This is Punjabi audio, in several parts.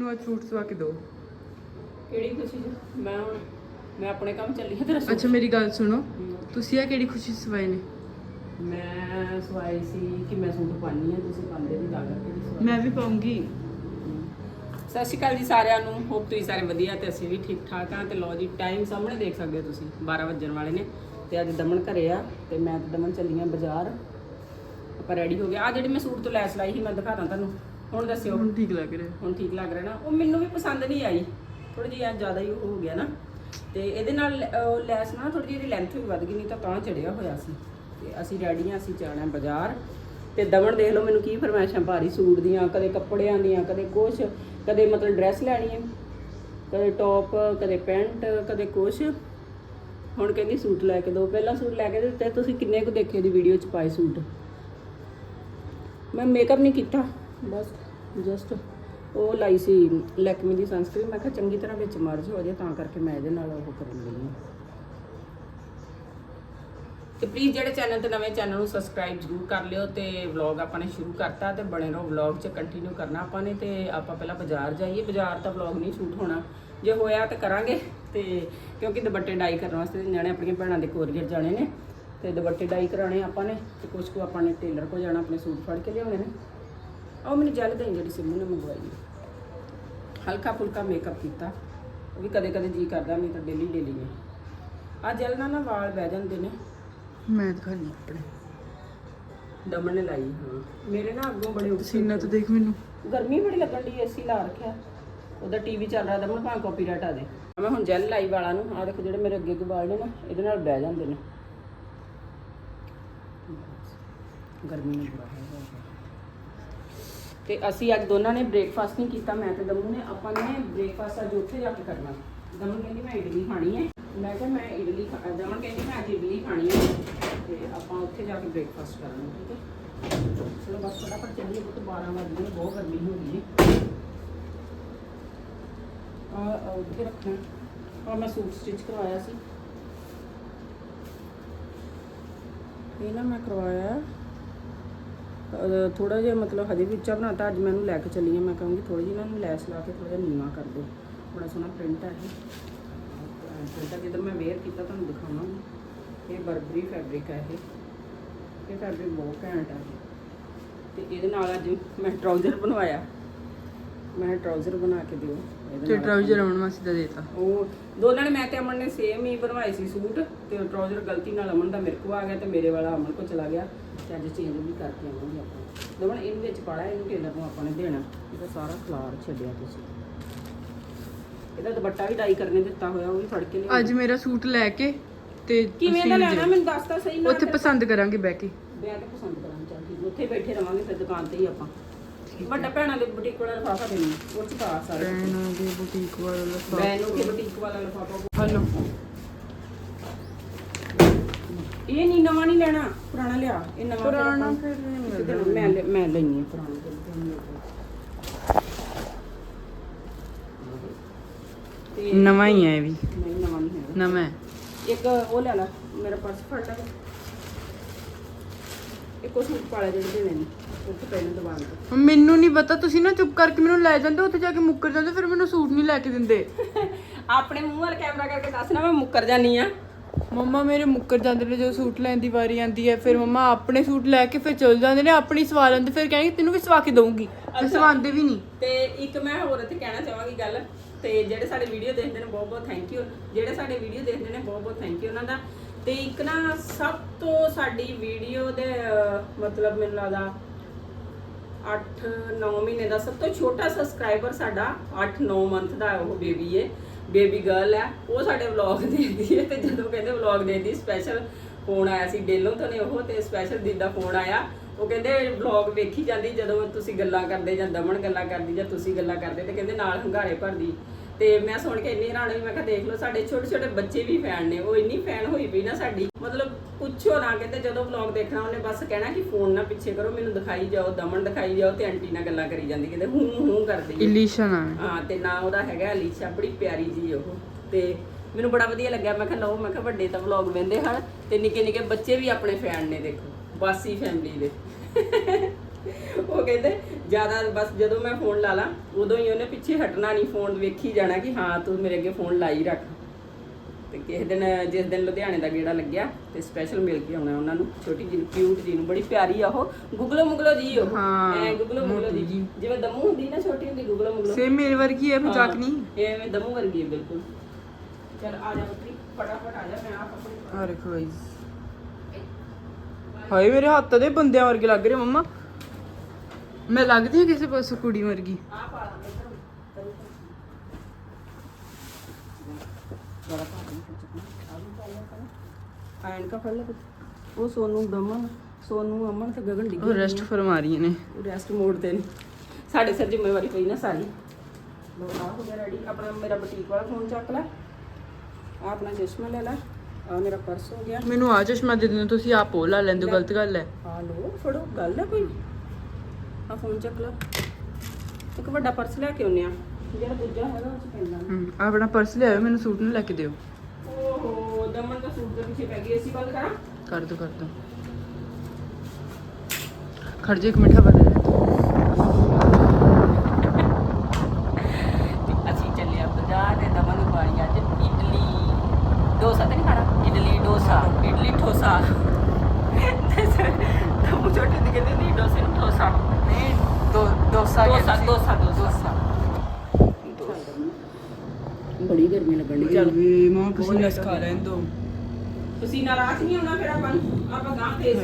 ਨੂੰ ਸੂਟ ਸਵਾ ਕੇ ਦਿਓ ਕਿਹੜੀ ਖੁਸ਼ੀ ਚ? ਮੈਂ ਹੁਣ ਮੈਂ ਆਪਣੇ ਕੰਮ ਚੱਲੀ ਹਾਂ ਤੇਰਾ ਅੱਛਾ ਮੇਰੀ ਗੱਲ ਸੁਣੋ। ਤੁਸੀਂ ਆ ਕਿਹੜੀ ਖੁਸ਼ੀ 'ਚ ਸਵਾਏ ਨੇ? ਮੈਂ ਸਵਾਈ ਸੀ ਕਿ ਮੈਂ ਸੂਟ ਪਾਣੀ ਹੈ ਤੁਸੀਂ ਪਾਉਂਦੇ ਨਹੀਂ ਤਾਂ ਕਰਕੇ ਨਹੀਂ ਸਵਾਈ ਮੈਂ ਵੀ ਪਾਉਂਗੀ। ਸਤਿ ਸ਼੍ਰੀ ਅਕਾਲ ਜੀ ਸਾਰਿਆਂ ਨੂੰ। ਹੋਪ ਤੁਸੀਂ ਸਾਰੇ ਵਧੀਆ ਤੇ ਅਸੀਂ ਵੀ ਠੀਕ ਠਾਕ ਹਾਂ। ਤੇ ਲਓ ਜੀ ਟਾਈਮ ਸਾਹਮਣੇ ਦੇਖ ਸਕਦੇ ਹੋ ਤੁਸੀਂ 12 ਵਜਣ ਵਾਲੇ ਨੇ। ਤੇ ਅੱਜ ਦਮਨ ਘਰੇ ਆ ਤੇ ਮੈਂ ਤੇ ਦਮਨ ਚੱਲੀ ਹਾਂ ਬਾਜ਼ਾਰ। ਆਪਾਂ ਰੈਡੀ ਹੋ ਗਏ। ਆ ਜਿਹੜੀ ਮੈਂ ਸੂਟ ਤੋਂ ਲੈਸ ਲਾਈ ਸੀ ਮੈਂ ਤੁਹਾਨੂੰ। ਹੁਣ ਦੱਸਿਓ। ਹੁਣ ਠੀਕ ਲੱਗ ਰਿਹਾ। ਹੁਣ ਠੀਕ ਲੱਗ ਰਿਹਾ ਨਾ। ਉਹ ਮੈਨੂੰ ਵੀ ਪਸੰਦ ਨਹੀਂ ਆਈ। ਥੋੜੀ ਜਿਹੀ ਐ ਜ਼ਿਆਦਾ ਹੀ ਹੋ ਗਿਆ ਨਾ। ਤੇ ਇਹਦੇ ਨਾਲ ਲੈਸ ਨਾਲ ਥੋੜੀ ਜਿਹੀ ਲੈਂਥ ਵੀ ਵੱਧ ਗਈ ਨਹੀਂ ਤਾਂ ਤਾਂ ਚੜਿਆ ਹੋਇਆ ਸੀ। ਤੇ ਅਸੀਂ ਰੈਡੀ ਹਾਂ ਅਸੀਂ ਜਾਣਾ ਬਾਜ਼ਾਰ। ਤੇ ਦਮਨ ਦੇਖ ਲਓ ਮੈਨੂੰ ਕੀ ਫਰਮਾਇਸ਼ਾਂ ਭਾਰੀ ਸੂਟ ਦੀਆਂ ਕਦੇ ਕੱਪੜਿਆਂ ਦੀਆਂ ਕਦੇ ਕੁਛ ਕਦੇ ਮਤਲਬ ਡਰੈਸ ਲੈਣੀ ਹੈ। ਕਦੇ ਟੌਪ ਕਦੇ ਪੈਂਟ ਕਦੇ ਕੁਛ। ਹੁਣ ਕਹਿੰਦੀ ਸੂਟ ਲੈ ਕੇ ਦਿਓ ਪਹਿਲਾਂ ਸੂਟ ਲੈ ਕੇ ਦਿੱਤੇ ਤੁਸੀਂ ਕਿੰਨੇ ਕੁ ਦੇਖੇ ਦੀ ਵੀਡੀਓ ਚ ਪਾਏ ਸੂਟ? ਮੈਂ ਮੇਕਅਪ ਨਹੀਂ ਕੀਤਾ। ਬਸ ਜਸਟ ਉਹ ਲਾਈ ਸੀ ਲੈਕਮੀ ਦੀ ਸਨਸਕ੍ਰੀਨ ਮੈਂ ਕਿਹਾ ਚੰਗੀ ਤਰ੍ਹਾਂ ਵਿੱਚ ਮਰਜ ਹੋ ਜਾਏ ਤਾਂ ਕਰਕੇ ਮੈਂ ਇਹਦੇ ਨਾਲ ਉਹ ਕਰਨ ਲਈ ਹਾਂ। ਤੇ ਪਲੀਜ਼ ਜਿਹੜੇ ਚੈਨਲ ਤੇ ਨਵੇਂ ਚੈਨਲ ਨੂੰ ਸਬਸਕ੍ਰਾਈਬ ਜ਼ਰੂਰ ਕਰ ਲਿਓ ਤੇ ਵਲੌਗ ਆਪਾਂ ਨੇ ਸ਼ੁਰੂ ਕਰਤਾ ਤੇ ਬਣੇ ਰਹੋ ਵਲੌਗ 'ਚ ਕੰਟੀਨਿਊ ਕਰਨਾ ਆਪਾਂ ਨੇ ਤੇ ਆਪਾਂ ਪਹਿਲਾਂ ਬਾਜ਼ਾਰ ਜਾਈਏ। ਬਾਜ਼ਾਰ ਤਾਂ ਵਲੌਗ ਨਹੀਂ ਸ਼ੂਟ ਹੋਣਾ। ਜੇ ਹੋਇਆ ਤਾਂ ਕਰਾਂਗੇ ਤੇ ਕਿਉਂਕਿ ਦੁਪੱਟੇ ਡਾਈ ਕਰਨ ਵਾਸਤੇ ਜਾਣੇ ਆਪਣੀਆਂ ਭੈਣਾਂ ਦੇ ਕੋਰੀਅਰ ਜਾਣੇ ਨੇ। ਤੇ ਦੁਪੱਟੇ ਡਾਈ ਕਰਾਣੇ ਆਪਾਂ ਨੇ ਤੇ ਕੁਝ ਕੁ ਆਪਾਂ ਨੇ ਟੇਲਰ ਕੋਲ ਜਾਣਾ, ਆਪਣੇ ਸੂਟ ਫੜ ਕੇ ਲਿਆਉਣੇ ਨੇ। ਆਹ ਮੈਨੂੰ ਜੈਲ ਦੇਂ ਜਿਹੜੀ ਸਿੰਮੂ ਨੇ ਮੰਗਵਾਈ ਹੈ। ਹਲਕਾ ਫੁਲਕਾ ਮੇਕਅਪ ਕੀਤਾ। ਉਹ ਵੀ ਕਦੇ ਕਦੇ ਜੀ ਕਰਦਾ ਨਹੀਂ ਤਾਂ ਡੇਲੀ ਡੇਲੀ ਨੇ ਆ ਜੈਲ ਨਾਲ ਨਾ ਵਾਲ ਬਹਿ ਜਾਂਦੇ ਨੇ। ਮੈਂ ਦਿਖਾਣੀ ਆਪਣੇ ਦਮਨ ਨੇ ਲਾਈ ਹਾਂ। ਮੇਰੇ ਨਾ ਅੱਗੋਂ ਬੜੇ ਉੱਚੇ ਸੀਨਾ ਤਾਂ ਦੇਖ ਮੈਨੂੰ। ਗਰਮੀ ਬੜੀ ਲੱਗਣ ਦੀ ਏਸੀ ਲਾ ਰੱਖਿਆ। ਉਹਦਾ ਟੀਵੀ ਚੱਲ ਰਿਹਾ ਦਮਨ ਭਾਂ ਕਾਪੀਰਾਈਟ ਆ ਦੇ ਮੈਂ ਹੁਣ ਜੈਲ ਲਾਈ ਵਾਲਾਂ ਨੂੰ। ਆ ਦੇਖੋ ਜਿਹੜੇ ਮੇਰੇ ਅੱਗੇ ਅੱਗੇ ਵਾਲ ਨੇ ਨਾ ਇਹਦੇ ਨਾਲ ਬਹਿ ਜਾਂਦੇ ਨੇ। ਗਰਮੀ ਨੇ ਬੁਰਾ ਹਾਲ ਹੋਇਆ। ਤੇ ਅਸੀਂ ਅੱਜ ਦੋਨਾਂ ਨੇ ਬ੍ਰੇਕਫਾਸਟ ਨਹੀਂ ਕੀਤਾ, ਮੈਂ ਤੇ ਦਮੂ ਨੇ, ਆਪਾਂ ਨੇ ਬ੍ਰੇਕਫਾਸਟ ਅੱਜ ਉੱਥੇ ਜਾ ਕੇ ਕਰਨਾ। ਦਮਨ ਕਹਿੰਦੀ ਮੈਂ ਇਡਲੀ ਖਾਣੀ ਹੈ। ਮੈਂ ਕਿਹਾ ਮੈਂ ਇਡਲੀ ਖਾ- ਦਮਨ ਕਹਿੰਦੀ ਮੈਂ ਅੱਜ ਇਡਲੀ ਖਾਣੀ ਹੈ। ਤੇ ਆਪਾਂ ਉੱਥੇ ਜਾ ਕੇ ਬ੍ਰੇਕਫਾਸਟ ਕਰਾਂਗੇ, ਠੀਕ ਹੈ? ਚਲੋ ਬਸ ਫਟਾਫਟ ਚੱਲੀਏ ਕਿਉਂਕਿ 12 ਵਜੇ ਬਹੁਤ ਗਰਮੀ ਹੋ ਗਈ ਹੈ। ਆ ਉੱਥੇ ਰੱਖਣਾ। ਆ, ਮੈਂ ਸੂਟ ਸਟਿਚ ਕਰਵਾਇਆ ਸੀ। ਇਹ ਨਾ ਮੈਂ ਕਰਵਾਇਆ। ਥੋੜਾ ਜਿਹਾ ਮਤਲਬ ਹਜੇ ਵੀ ਉੱਚਾ ਬਣਾਤਾ, ਅੱਜ ਮੈਂ ਇਹਨੂੰ ਲੈ ਕੇ ਚੱਲੀ ਹਾਂ। ਮੈਂ ਕਹੂੰਗੀ ਥੋੜੀ ਜਿਹੀ ਨਾ ਇਹਨੂੰ ਲੈਸ ਲਾ ਕੇ ਥੋੜਾ ਜਿਹਾ ਨੀਵਾ ਕਰ ਦਿਓ। ਬੜਾ ਸੋਹਣਾ ਪ੍ਰਿੰਟ ਹੈ ਇਹ। ਪ੍ਰਿੰਟ ਹੈ ਜਦੋਂ ਮੈਂ ਵੇਅਰ ਕੀਤਾ ਤੁਹਾਨੂੰ ਦਿਖਾਵਾਂਗੀ। ਇਹ ਬਰਬਰੀ ਫੈਬਰਿਕ ਹੈ ਇਹ। ਇਹ ਫੈਬਰਿਕ ਬਹੁਤ ਘੈਂਟ ਹੈ ਤੇ ਇਹਦੇ ਨਾਲ ਅੱਜ ਮੈਂ ਟਰਾਊਜ਼ਰ ਬਣਵਾਇਆ। ਮੈਂ ਟਰਾਊਜ਼ਰ ਬਣਾ ਕੇ ਦਿਓ। ਤੇ। ਟਰਾਊਜ਼ਰ ਅਮਨ ਮਾਸੀ ਦਾ ਦੇਤਾ। ਉਹ ਦੋਨਾਂ ਨੇ ਮੈਂ ਤੇ ਅਮਨ ਨੇ ਸੇਮ ਹੀ ਬਣਵਾਏ ਸੀ ਸੂਟ ਤੇ ਟਰਾਊਜ਼ਰ ਗਲਤੀ ਨਾਲ ਅਮਨ ਦਾ ਮੇਰੇ ਕੋ ਆ ਗਿਆ ਤੇ ਮੇਰੇ ਵਾਲਾ ਅਮਨ ਕੋ ਚਲਾ ਗਿਆ। ਤੇ ਅੱਜ ਚੇਂਜ ਵੀ ਕਰਕੇ ਆਵਾਂਗੇ ਆਪਾਂ। ਦੋਵਾਂ ਇਹਨੂੰ ਵਿੱਚ ਪਾੜਾ ਇਹਨੂੰ ਟੇਲਰ ਨੂੰ ਆਪਾਂ ਨੇ ਦੇਣਾ। ਇਹਦਾ ਸਾਰਾ ਖਲਾਰ ਛੱਡਿਆ ਤੁਸੀਂ। ਇਹਦਾ ਦੁਪੱਟਾ ਵੀ ਡਾਈ ਕਰਨੇ ਦਿੱਤਾ ਹੋਇਆ ਉਹ ਵੀ ਫੜ ਕੇ ਲਿਆ ਅੱਜ ਮੇਰਾ ਸੂਟ ਲੈ ਕੇ ਤੇ ਕਿਵੇਂ ਦਾ ਲੈਣਾ? ਮੈਨੂੰ ਦੱਸ ਤਾਂ ਸਹੀ ਨਾ ਉੱਥੇ ਪਸੰਦ ਕਰਾਂਗੇ ਬਹਿ ਕੇ। ਮੈਂ ਤੇ ਪਸੰਦ ਕਰਾਂ ਚੱਲ ਠੀਕ। ਉੱਥੇ ਬੈਠੇ ਰਵਾਂਗੇ ਫਿਰ ਦੁਕਾਨ ਤੇ ਹੀ ਆਪਾਂ। ਵੱਡਾ ਭੈਣਾਂ ਦੇ ਬੁਟੀਕ ਵਾਲਾ ਲਿਫਾਫਾ ਦੇਣੀ ਉਹ ਚ ਪਾ ਸਾਰੇ। ਪੈਣਾ ਦੇ ਬੁਟੀਕ ਵਾਲਾ ਲਫਾ ਬੈਨ ਨੂੰ ਕਿ ਬੁਟੀਕ ਵਾਲਾ ਲਿਫਾਫਾ ਹਲੋ। ਇਹ ਨਹੀਂ ਨਵਾਂ ਨਹੀਂ ਲੈਣਾ ਪੁਰਾਣਾ ਲਿਆ। ਇਹ ਨਵਾਂ ਪੁਰਾਣਾ ਫਿਰ ਨਹੀਂ ਮੈਂ ਲੈ- ਮੈਂ ਲੈਣੀ ਹੈ ਪੁਰਾਣਾ। ਨਵਾਂ ਹੀ ਹੈ ਇਹ ਵੀ। ਨਹੀਂ ਨਵਾਂ ਨਹੀਂ ਹੈ ਨਵਾਂ। ਇੱਕ ਉਹ ਲੈ ਲਾ ਮੇਰਾ ਪਰਸ ਫੜ ਲੈ। ਇੱਕ ਉਹ ਸੂਟ ਪਾ ਲੈ ਜਿਹੜੇ ਦੇਣੇ ਨੇ ਉੱਥੇ ਪਹਿਲਾਂ ਦੁਕਾਨ ਤੇ ਮੈਨੂੰ ਨਹੀਂ ਪਤਾ ਤੁਸੀਂ ਨਾ ਚੁੱਪ ਕਰਕੇ ਮੈਨੂੰ ਲੈ ਜਾਂਦੇ ਉੱਥੇ ਜਾ ਕੇ ਮੁੱਕਰ ਜਾਂਦੇ ਫਿਰ ਮੈਨੂੰ ਸੂਟ ਨਹੀਂ ਲੈ ਕੇ ਦਿੰਦੇ। ਆਪਣੇ ਮੂੰਹ ਵੱਲ ਕੈਮਰਾ ਕਰਕੇ ਦੱਸ ਨਾ ਮੈਂ ਮੁੱਕਰ ਜਾਨੀ ਆ ਮੰਮਾ ਮੇਰੇ ਮੁੱਕਰ ਜਾਂਦੇ ਨੇ ਜਦੋਂ ਸੂਟ ਲੈਣ ਦੀ ਵਾਰੀ ਆਂਦੀ ਹੈ ਫਿਰ ਮੰਮਾ ਆਪਣੇ ਸੂਟ ਲੈ ਕੇ ਫਿਰ ਚਲ ਜਾਂਦੇ ਨੇ ਆਪਣੀ ਸਵਾ ਲੈਂਦੇ ਫਿਰ ਕਹਿੰਗੇ ਤੈਨੂੰ ਵੀ ਸਵਾ ਕੇ ਦਊਂਗੀ। ਮੈਂ ਸਵਾਉਂਦੇ ਵੀ ਨਹੀਂ ਤੇ ਇੱਕ ਮੈਂ ਹੋਰ ਇੱਥੇ ਕਹਿਣਾ ਚਾਹਾਂਗੀ ਗੱਲ ਤੇ ਜਿਹੜੇ ਸਾਡੇ ਵੀਡੀਓ ਦੇਖਦੇ ਨੇ ਬਹੁਤ ਬਹੁਤ ਥੈਂਕ ਯੂ ਜਿਹੜੇ ਸਾਡੇ ਵੀਡੀਓ ਦੇਖਦੇ ਨੇ ਬਹੁਤ ਬਹੁਤ ਥੈਂਕ ਯੂ ਉਹਨਾਂ ਦਾ। ਤੇ ਇੱਕ ਨਾ ਸਭ ਤੋਂ ਸਾਡੀ ਵੀਡੀਓ ਦੇ ਮਤਲਬ ਮੈਨੂੰ ਲੱਗਦਾ 8-9 ਮਹੀਨੇ ਦਾ ਸਭ ਤੋਂ ਛੋਟਾ ਸਬਸਕ੍ਰਾਈਬਰ ਸਾਡਾ 8-9 ਮੰਥ ਦਾ ਉਹ ਬੇਬੀ ਹੈ ਬੇਬੀ ਗਰਲ ਹੈ। ਉਹ ਸਾਡੇ ਵਲੌਗ ਦੇਖਦੀ ਹੈ ਤੇ ਜਦੋਂ ਕਹਿੰਦੇ ਵਲੌਗ ਦੇਖਦੀ ਸਪੈਸ਼ਲ ਫੋਨ ਆਇਆ ਸੀ, ਡੇਲੋਂ ਤੋਂ ਨੇ ਉਹ ਤੇ ਸਪੈਸ਼ਲ ਦੀਦਾ ਫੋਨ ਆਇਆ। ਉਹ ਕਹਿੰਦੇ ਵਲੌਗ ਵੇਖੀ ਜਾਂਦੀ ਜਦੋਂ ਤੁਸੀਂ ਗੱਲਾਂ ਕਰਦੇ ਜਾਂ ਦਮਨ ਗੱਲਾਂ ਕਰਦੀ ਜਾਂ ਤੁਸੀਂ ਗੱਲਾਂ ਕਰਦੇ ਤੇ ਕਹਿੰਦੇ ਨਾਲ ਹੰਗਾਰੇ ਭਰਦੀ। ਤੇ ਮੈਂ ਸੁਣ ਕੇ ਇੰਨੀ ਹੈਰਾਨ ਹੋਈ ਮੈਂ ਕਿਹਾ ਦੇਖ ਲਓ ਸਾਡੇ ਛੋਟੇ ਛੋਟੇ ਬੱਚੇ ਵੀ ਫੈਨ ਨੇ ਉਹ ਇੰਨੀ ਫੈਨ ਹੋਈ ਪਈ ਨਾ ਸਾਡੀ। ਮਤਲਬ ਪੁੱਛੋ ਨਾ ਕਹਿੰਦੇ ਜਦੋਂ ਵਲੌਗ ਦੇਖਣਾ ਉਹਨੇ ਬਸ ਕਹਿਣਾ ਕਿ ਫੋਨ ਨਾ ਪਿੱਛੇ ਕਰੋ ਮੈਨੂੰ ਦਿਖਾਈ ਜਾਓ ਦਮਨ ਦਿਖਾਈ ਜਾਓ ਤੇ ਆਂਟੀ ਨਾਲ ਗੱਲਾਂ ਕਰੀ ਜਾਂਦੀ ਕਹਿੰਦੇ ਹੂੰ ਹੂੰ ਕਰਦੀ ਹੈ ਇਲੀਸ਼ਾ ਨਾਮ ਹੈ ਹਾਂ ਤੇ ਨਾਂ ਉਹਦਾ ਹੈਗਾ ਅਲੀਸ਼ਾ ਬੜੀ ਪਿਆਰੀ ਜੀ ਉਹ। ਤੇ ਮੈਨੂੰ ਬੜਾ ਵਧੀਆ ਲੱਗਿਆ ਮੈਂ ਕਿਹਾ ਲਓ ਮੈਂ ਕਿਹਾ ਵੱਡੇ ਤਾਂ ਵਲੌਗ ਵੇਂਦੇ ਹਨ ਤੇ ਨਿੱਕੇ ਨਿੱਕੇ ਬੱਚੇ ਵੀ ਆਪਣੇ ਫੈਨ ਨੇ ਦੇਖੋ ਬਾਸੀ ਫੈਮਿਲੀ ਦੇ। ਉਹ ਕਹਿੰਦੇ ਜ਼ਿਆਦਾ ਬਸ ਜਦੋਂ ਮੈਂ ਫੋਨ ਲਾ ਲਾਂ ਉਦੋਂ ਹੀ ਉਹਨੇ ਪਿੱਛੇ ਹਟਣਾ ਨਹੀਂ ਫੋਨ ਵੇਖੀ ਜਾਣਾ ਕਿ ਹਾਂ ਤੂੰ ਮੇਰੇ ਅੱਗੇ ਫੋਨ ਲਾਈ ਰੱਖ। ਤੇ ਕਿਸੇ ਦਿਨ ਜਿਸ ਦਿਨ ਲੁਧਿਆਣੇ ਦਾ ਗੇੜਾ ਲੱਗਿਆ ਤੇ ਸਪੈਸ਼ਲ ਮਿਲ ਕੇ ਆਉਣਾ ਉਹਨਾਂ ਨੂੰ ਛੋਟੀ ਜਿਹੀ ਕਿਊਟ ਜੀ ਨੂੰ ਬੜੀ ਪਿਆਰੀ ਆ ਉਹ ਗੁਗਲੋ ਮੁਗਲੋ ਜੀ ਉਹ। ਹਾਂ, ਐ ਗੁਗਲੋ ਮੁਗਲੋ ਜੀ ਜਿਵੇਂ ਦਮੂ ਹੁੰਦੀ ਨਾ ਛੋਟੀ ਹੁੰਦੀ ਗੁਗਲੋ ਮੁਗਲੋ। ਸੇਮ ਮੇਰੇ ਵਰਗੀ ਹੈ ਮਜ਼ਾਕ ਨਹੀਂ। ਐਵੇਂ ਦਮੂ ਵਰਗੀ ਹੈ ਬਿਲਕੁਲ। ਚਲ ਆ ਜਾ ਪੁੱਤਰੀ ਫਟਾਫਟ ਆ ਜਾ ਮੈਂ ਆਪ ਆਪਣੀ ਆ ਦੇਖੋ ਗਾਇਸ ਹਾਏ ਮੇਰੇ ਹੱਥ ਦੇ ਬੰਦਿਆਂ ਵਰਗੇ ਲੱਗ ਰਹੇ ਮੰਮਾ। ਮੈਂ ਲੱਗਦੀ ਹਾਂ ਕਿਸੇ ਪਾਸੋਂ ਕੁੜੀ ਵਰਗੀ ਐਨ ਕਾ ਫੜ ਲੈ ਪੁੱਤ। ਉਹ ਸੋਨੂ ਦਮਨ ਸੋਨੂ ਅਮਨ ਤੇ ਗਗਨ ਡਿੱਗੀ ਉਹ ਰੈਸਟ ਫਰਮਾ ਰਹੀਆਂ ਨੇ। ਰੈਸਟ ਮੋਡ ਤੇ ਨੇ। ਸਾਡੇ ਸਿਰ ਜ਼ਿੰਮੇਵਾਰੀ ਪਈ ਨਾ ਸਾਰੀ। ਲੋ ਆ ਹੋ ਗਿਆ ਰੈਡੀ ਆਪਣਾ ਮੇਰਾ ਬੁਟੀਕ ਵਾਲਾ ਫੋਨ ਚੱਕ ਲੈ। ਆ ਆਪਣਾ ਚਸ਼ਮਾ ਲੈ ਲੈ। ਆ ਮੇਰਾ ਪਰਸ ਹੋ ਗਿਆ। ਮੈਨੂੰ ਆ ਚਸ਼ਮਾ ਦੇ ਦਿੰਦੇ ਤੁਸੀਂ ਆਪ ਉਹ ਲਾ ਲੈਂਦੇ ਹੋ, ਗਲਤ ਗੱਲ ਹੈ। ਆ ਲੋ ਫੜੋ ਗੱਲ ਹੈ ਕੋਈ? ਆ ਫੋਨ ਚੱਕ ਲੈ। ਇੱਕ ਵੱਡਾ ਪਰਸ ਲੈ ਕੇ ਆਉਨੇ ਆ। ਜਿਹੜਾ ਦੂਜਾ ਹੈਗਾ ਉਹ ਚ ਪੈਂਦਾ ਹਮ, ਆਪਣਾ ਪਰਸ ਲਿਆਓ ਮੈਨੂੰ ਸੂਟ ਨਾ ਲੈ ਕੇ ਦਿਓ। ਓਹੋ ਦਮਨ ਦਾ ਸੂਟ ਦੇ ਪਿੱਛੇ ਪੈ ਗਈ ਅਸੀਂ ਬੰਦ ਕਰਾਂ? ਕਰ ਦੋ ਕਰ ਦੋ। ਖੜ ਜਾ ਇੱਕ ਮਿੰਟ ਹਵਾ ਲੈ। ਤੇ ਅਸੀਂ ਚੱਲੇ ਆ ਬਾਜ਼ਾਰ ਤੇ ਦਮਨ ਨੂੰ ਪਾਈ ਅੱਜ ਇਡਲੀ ਡੋਸਾ ਤੇ ਨਹੀਂ ਖਾਣਾ ਇਡਲੀ ਡੋਸਾ ਇਡਲੀ ਠੋਸਾ ਦਮੂ ਛੋਟੇ ਦੀ ਕਹਿੰਦੇ ਨਹੀਂ ਡੋਸੇ ਨੂੰ ਠੋਸਾ ਨਹੀਂ ਦੋ ਡੋਸਾ ਡੋਸਾ ਡੋਸਾ ਡੋਸਾ। ਬੜੀ ਗਰਮੀ ਲੱਗਣ ਦੀ ਚੱਲ ਵੀ ਮਾਂ ਪਸੀਨਾ ਖਾ ਲੈਣ ਦੋ। ਤੁਸੀਂ ਨਾਰਾਜ਼ ਨਹੀਂ ਹੋਣਾ ਫਿਰ ਆਪਾਂ ਆਪਾਂ ਗਾਂ ਤੇ।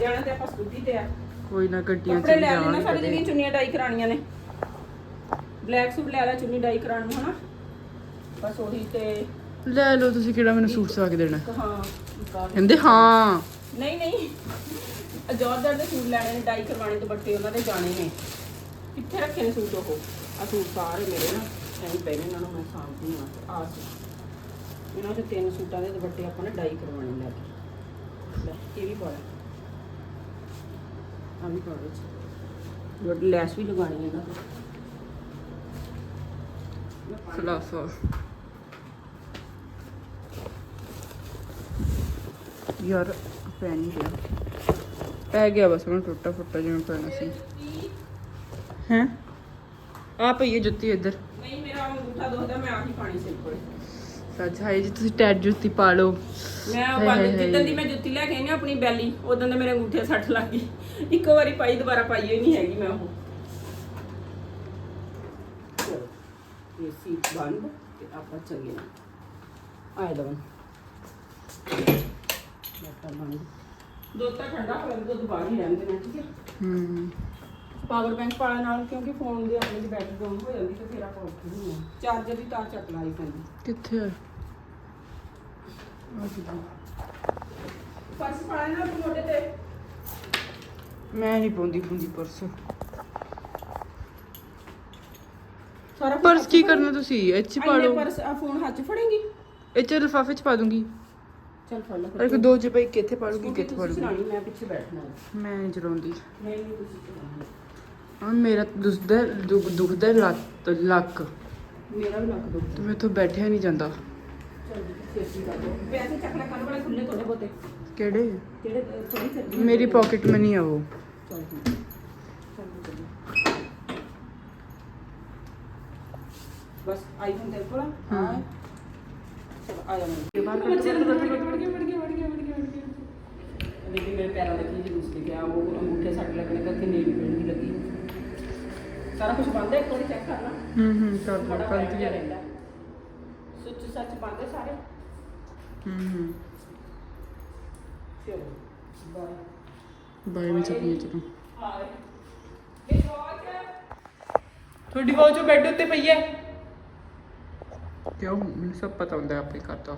ਜਾਣਾ। ਤੇ ਆਪਾਂ ਸਕੂਟੀ ਤੇ ਆ। ਕੋਈ ਨਾ ਗੱਡੀਆਂ ਚ ਕੱਪੜੇ ਲੈ ਲੈਣਾ ਜਾਵਾਂਗੇ ਸਾਡੇ। ਜਿਹੜੀਆਂ ਚੁੰਨੀਆਂ ਡਾਈ ਕਰਾਣੀਆਂ ਨੇ। ਬਲੈਕ ਸੂਟ ਲੈ ਲੈ ਚੁੰਨੀ ਡਾਈ ਕਰਾਉਣ ਨੂੰ ਹਨਾ? ਬਸ ਉਹੀ ਤੇ ਲੈ ਲਓ ਤੁਸੀਂ ਕਿਹੜਾ ਮੈਨੂੰ ਸੂਟ ਸਵਾ ਕੇ ਦੇਣਾ। ਹਾਂ। ਕਹਿੰਦੇ ਹਾਂ। ਨਹੀਂ ਨਹੀਂ। ਜੋਰਜਟ ਦੇ ਸੂਟ ਲੈਣੇ ਨੇ ਡਾਈ ਕਰਵਾਣੇ ਦੁਪੱਟੇ ਉਹਨਾਂ ਦੇ ਜਾਣੇ ਨੇ। ਕਿੱਥੇ ਰੱਖੇ ਨੇ ਸੂਟ ਉਹ। ਆ ਸੂਟ ਸਾਰੇ ਮੇਰੇ ਨਾ, ਐਂ ਪਏ ਨੇ ਇਹਨਾਂ ਨੂੰ ਮੈਂ ਸਾਂਭਦੀ ਹਾਂ ਆ ਸੂਟ। ਇਹਨਾਂ ਦੇ ਤਿੰਨ ਸੂਟਾਂ ਦੇ ਦੁਪੱਟੇ ਆਪਾਂ ਨੇ ਡਾਈ ਕਰਵਾਉਣੇ ਲੈ ਕੇ। ਲੈ, ਇਹ ਵੀ ਪਾ ਆ ਵੀ ਪਾ ਵਿੱਚ ਜੋ ਲੈਸ ਵੀ ਲਗਾਣੀ ਇਹਨਾਂ ਤੇ ਖਲਾਸਾ ਯਾਰ, ਪੈ ਨਹੀਂ ਗਿਆ ਪੈ ਗਿਆ ਬਸ, ਹੁਣ ਟੁੱਟਾ ਫੁੱਟਾ ਜਿਵੇਂ ਪੈਣਾ ਸੀ। ਹੈ। ਆ ਪਈ ਹੈ ਜੁੱਤੀ ਇੱਧਰ। ਨਹੀਂ ਮੇਰਾ ਅੰਗੂਠਾ ਦੁਖਦਾ ਮੈਂ ਆਹੀ ਪਾਣੀ ਸਿੰਪਲ ਸੱਚ ਹਾਏ ਜੀ ਤੁਸੀਂ ਟੈਟ ਜੁੱਤੀ ਪਾ ਲਓ। ਮੈਂ ਉਹ ਹਾਏ। ਜਿੱਦਣ ਦੀ ਮੈਂ ਜੁੱਤੀ ਲੈ ਕੇ ਆਈ ਨਾ ਆਪਣੀ ਬੈਲੀ ਉਦੋਂ ਦੇ ਮੇਰੇ ਅੰਗੂਠੇ ਸੱਟ ਲੱਗ ਗਈ। ਇੱਕੋ ਵਾਰੀ ਪਾਈ ਦੁਬਾਰਾ ਪਾਈ ਹੋਈ ਨਹੀਂ ਹੈਗੀ ਮੈਂ ਉਹ। ਇਹ ਸੀ ਬੰਦ ਤੇ ਆਪਾਂ ਚੱਲੇ ਆਏ ਦਵਨ ਲੱਟਾ ਬੰਦ ਦੁੱਧ ਤਾਂ ਠੰਡਾ ਹੋਇਆ ਤੇ ਦੁੱਧ ਬਾਹਰ ਹੀ ਰਹਿੰਦੇ ਨੇ ਠੀਕ ਹੈ? ਹੂੰ। ਪਾਵਰ ਬੈਂਕ ਪਾਲਾ ਨਾਲ ਕਿਉਂਕਿ ਫੋਨ ਦੀ ਆਪਣੀ ਦੀ ਬੈਟਰੀ ਡਾਊਨ ਹੋ ਜਾਂਦੀ ਤੇ ਫਿਰ ਆਪਾਂ ਔਖੇ ਨਹੀਂ ਚਾਰਜਰ ਦੀ ਤਾਰ ਚੱਕ ਲਾਈ ਪੈਂਦੀ ਕਿੱਥੇ ਆ? ਆ ਕਿੱਥੇ? ਪਰਸ ਪਾਲਾ ਨਾਲ ਮੋਢੇ ਤੇ ਮੈਂ ਨਹੀਂ ਪਾਉਂਦੀ ਪੁੰਦੀ ਪਰਸ ਸਾਰਾ ਕੁਛ ਪਰਸ ਕੀ ਕਰਨਾ ਤੁਸੀਂ? ਇਹ ਚ ਪਾ ਲਓ। ਪਰਸ ਆ ਫੋਨ ਹੱਥ 'ਚ ਫੜੇਂਗੀ? ਇਹ ਚ ਲਿਫਾਫੇ ਚ ਪਾ ਦੂੰਗੀ। ਚੱਲ ਫੜ ਲੈ ਅਰੇ ਕੋ ਦੋ ਚ ਪਈ ਕਿੱਥੇ ਪਾ ਲੂਗੀ ਕਿੱਥੇ ਤੁਸੀਂ ਪਾ ਲੂਗੀ। ਚਲਾਉਣੀ, ਮੈਂ ਪਿੱਛੇ ਬੈਠਣਾ। ਮੈਂ ਨਹੀਂ ਚਲਾਉਂਦੀ। ਨਹੀਂ ਨਹੀਂ ਤੁਸੀਂ ਚਲਾਉਣੀ। ਹਾਂ ਮੇਰਾ ਦੁਖਦਾ ਦੁਖ ਦੁਖਦਾ ਲੱਤ ਲੱਕ ਮੇਰਾ ਵੀ ਲੱਕ ਦੁਖਦਾ ਤੇ ਮੈਥੋਂ ਬੈਠਿਆ ਨਹੀਂ ਜਾਂਦਾ ਚੱਲ ਜੀ ਸੇਫਟੀ ਕਰ ਦੋ ਵੈਸੇ ਚੱਕ ਲੈ ਕੰਨ ਵਾਲੇ ਖੁੱਲੇ ਥੋੜੇ ਬਹੁਤੇ ਕਿਹੜੇ ਜਿਹੜੇ ਅਹ, ਥੋੜੀ ਸਰਦੀ ਮੇਰੀ ਪਾਕਟ ਮਨੀ ਆ ਉਹ ਚੱਲ ਠੀਕ ਹੈ। ਚੱਲ ਜੀ, ਚੱਲੀਏ। ਬਸ ਆਈਫੋਨ ਤੇਰੇ ਕੋਲ ਆ ਹਾਂ। ਹਾਂ ਚਲ ਆ ਜਾ ਮੇਰੇ ਬਾਹਰ ਕੱਢ ਕੇ ਵੜ ਗਿਆ ਵੜ ਗਿਆ ਵੜ ਗਿਆ ਵੜ ਗਿਆ ਵੜ ਗਿਆ ਲੇਕਿਨ ਮੇਰੇ ਪੈਰਾਂ ਦੇ ਕੀ ਜੂਸ ਲਿਖਿਆ ਉਹ ਅੰਗੂਠੇ ਸੱਟ ਲੱਗਣੇ ਕਰਕੇ ਨੀਲ ਪੈਣ ਦੀ ਲੱਗੀ ਸਾਰਾ ਕੁਝ ਬੰਦ ਹੈ ਇੱਕ ਵਾਰੀ ਚੈੱਕ ਕਰ ਲਾ ਹੂੰ ਹੂੰ ਕਰ ਬੜਾ ਕਰ ਬੈਠ ਦਿਆ ਰਹਿੰਦਾ। ਸੁੱਚ ਸੱਚ ਬੰਦ ਹੈ ਸਾਰੇ? ਹੂੰ ਹੂੰ। ਚਲੋ ਬਾਏ। ਬਾਈ ਵਿੱਚ ਆਪਣੀ ਚਲੋ ਹਾਏ। ਇਹ ਵਾਚ ਤੁਹਾਡੀ ਵਾਚ ਉਹ ਬੈੱਡ ਉੱਤੇ ਪਈ ਹੈ। ਕਿਉਂ? ਮੈਨੂੰ ਸਭ ਪਤਾ ਹੁੰਦਾ ਆਪਣੇ ਘਰ ਦਾ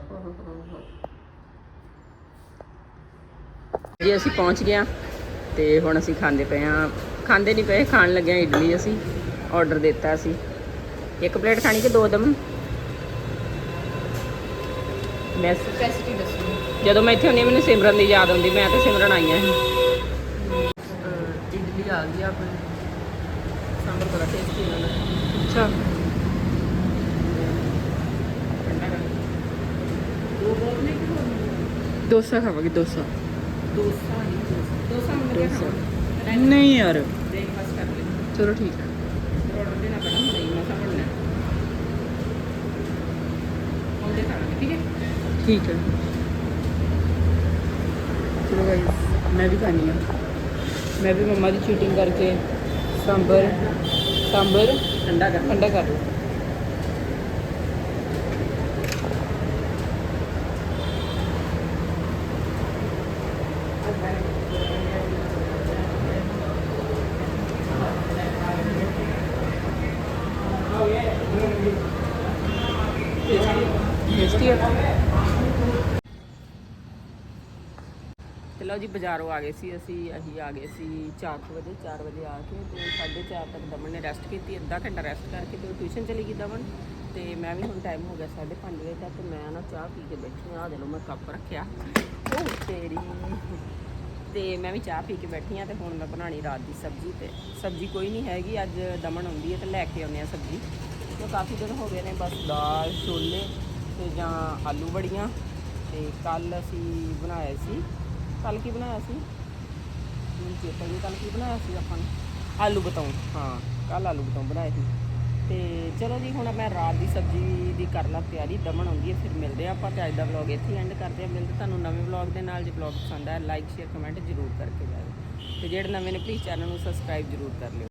ਜੀ ਅਸੀਂ ਪਹੁੰਚ ਗਏ ਹਾਂ ਤੇ ਹੁਣ ਅਸੀਂ ਖਾਂਦੇ ਪਏ ਹਾਂ ਖਾਂਦੇ ਨਹੀਂ ਪਏ ਖਾਣ ਲੱਗੇ ਹਾਂ ਇਡਲੀ ਅਸੀਂ ਆਰਡਰ ਦਿੱਤਾ ਸੀ। ਇੱਕ ਪਲੇਟ ਖਾਣੀ ਕਿ ਦੋ ਦਮ? ਮੈਂ ਕੈਸਿਟੀ ਦੱਸੋ ਜਦੋਂ ਮੈਂ ਇੱਥੇ ਹੁੰਦੀ ਹਾਂ, ਮੈਨੂੰ ਸਿਮਰਨ ਦੀ ਯਾਦ ਆਉਂਦੀ ਮੈਂ ਤੇ ਸਿਮਰਨ ਆਈਆਂ ਸੀ ਇਡਲੀ ਆ ਗਈ ਆਪਣੀ। ਸਾਂਬਰ ਬੜਾ ਟੇਸਟੀ ਦਾ ਅੱਛਾ। ਦੋ ਬਹੁਤ ਨੇ ਕਿ ਹੋਰ ਨਹੀਂ ਯਾਰ। ਬ੍ਰੇਕਫਾਸਟ ਕਰ ਲੈ ਚਲੋ ਠੀਕ ਹੈ। ਆਰਡਰ ਦੇਣਾ ਪੈਣਾ ਹੁਣ ਨਹੀਂ ਮਸਾ ਬਣਨਾ ਉਹਦੇ ਖਾਣਾ ਠੀਕ ਹੈ? ਠੀਕ ਹੈ। ਚਲੋ ਗਾਇਸ ਮੈਂ ਵੀ ਖਾਣੀ ਆ। ਮੈਂ ਵੀ ਮੰਮਾ ਦੀ ਚੀਟਿੰਗ ਕਰਕੇ ਸਾਂਬਰ ਸਾਂਬਰ ਠੰਡਾ ਕਰ। ਠੰਡਾ ਕਰ। ਲਓ ਟੇਸਟੀ ਹੈ ਤੇ ਲਓ ਜੀ, ਬਾਜ਼ਾਰੋਂ ਆ ਗਏ ਸੀ ਅਸੀਂ ਅਸੀਂ ਆ ਗਏ ਸੀ 4 ਵਜੇ 4 ਵਜੇ ਆ ਕੇ ਤੇ 4:30 ਤੱਕ ਦਮਨ ਨੇ ਰੈਸਟ ਕੀਤੀ, ਅੱਧਾ ਘੰਟਾ ਰੈਸਟ ਕਰਕੇ ਤੇ ਟਿਊਸ਼ਨ ਚਲੀ ਗਈ ਦਮਨ। ਤੇ ਮੈਂ ਵੀ ਹੁਣ ਟਾਈਮ ਹੋ ਗਿਆ 5:30 ਵਜੇ ਤੱਕ, ਤੇ ਮੈਂ ਨਾ ਚਾਹ ਪੀ ਕੇ ਬੈਠੀ ਆ ਦੇ ਲਓ ਮੈਂ ਕੱਪ ਰੱਖਿਆ। ਉਹ ਤੇਰੀ। ਤੇ ਮੈਂ ਵੀ ਚਾਹ ਪੀ ਕੇ ਬੈਠੀ ਆ ਤੇ ਹੁਣ ਮੈਂ ਬਣਾਣੀ ਰਾਤ ਦੀ ਸਬਜ਼ੀ ਤੇ। ਸਬਜ਼ੀ ਕੋਈ ਨਹੀਂ ਹੈਗੀ, ਅੱਜ ਦਮਨ ਆਉਂਦੀ ਹੈ ਤੇ ਲੈ ਕੇ ਆਉਂਦੇ ਆ ਸਬਜ਼ੀ। ਤੇ ਕਾਫੀ ਦਿਨ ਹੋ ਗਏ ਨੇ, ਬਸ ਦਾਲ, ਛੋਲੇ ਤੇ ਜਾਂ ਆਲੂ ਬੜੀਆਂ ਤੇ ਕੱਲ ਅਸੀਂ ਬਣਾਏ ਸੀ। ਕੱਲ ਕੀ ਬਣਾਇਆ ਸੀ? ਮੈਨੂੰ ਚੇਤਾ ਨਹੀਂ ਕੱਲ ਕੀ ਬਣਾਇਆ ਸੀ ਆਪਾਂ ਨੇ? ਆਲੂ ਬਤਾਉ ਹਾਂ ਕੱਲ ਆਲੂ ਬਤਾਉ ਬਣਾਏ ਸੀ। ਤੇ ਚਲੋ ਜੀ, ਹੁਣ ਮੈਂ ਰਾਤ ਦੀ ਸਬਜ਼ੀ ਦੀ ਕਰ ਲਾ ਤਿਆਰੀ ਦਮਣ ਆਉਂਦੀ ਹੈ, ਫਿਰ ਮਿਲਦੇ ਆ ਆਪਾਂ ਤੇ ਅੱਜ ਦਾ ਵਲੌਗ ਇੱਥੇ ਐਂਡ ਕਰਦੇ ਆ ਮਿਲਦੇ ਤੁਹਾਨੂੰ ਨਵੇਂ ਵਲੌਗ ਦੇ ਨਾਲ, ਜੇ ਵਲੌਗ ਪਸੰਦ ਆਇਆ ਲਾਈਕ ਸ਼ੇਅਰ ਕਮੈਂਟ ਜ਼ਰੂਰ ਕਰਕੇ ਜਾਇਓ। ਤੇ ਜਿਹੜੇ ਨਵੇਂ ਨੇ ਪਲੀਜ਼ ਚੈਨਲ ਨੂੰ ਸਬਸਕ੍ਰਾਈਬ ਜ਼ਰੂਰ ਕਰ ਲਿਓ।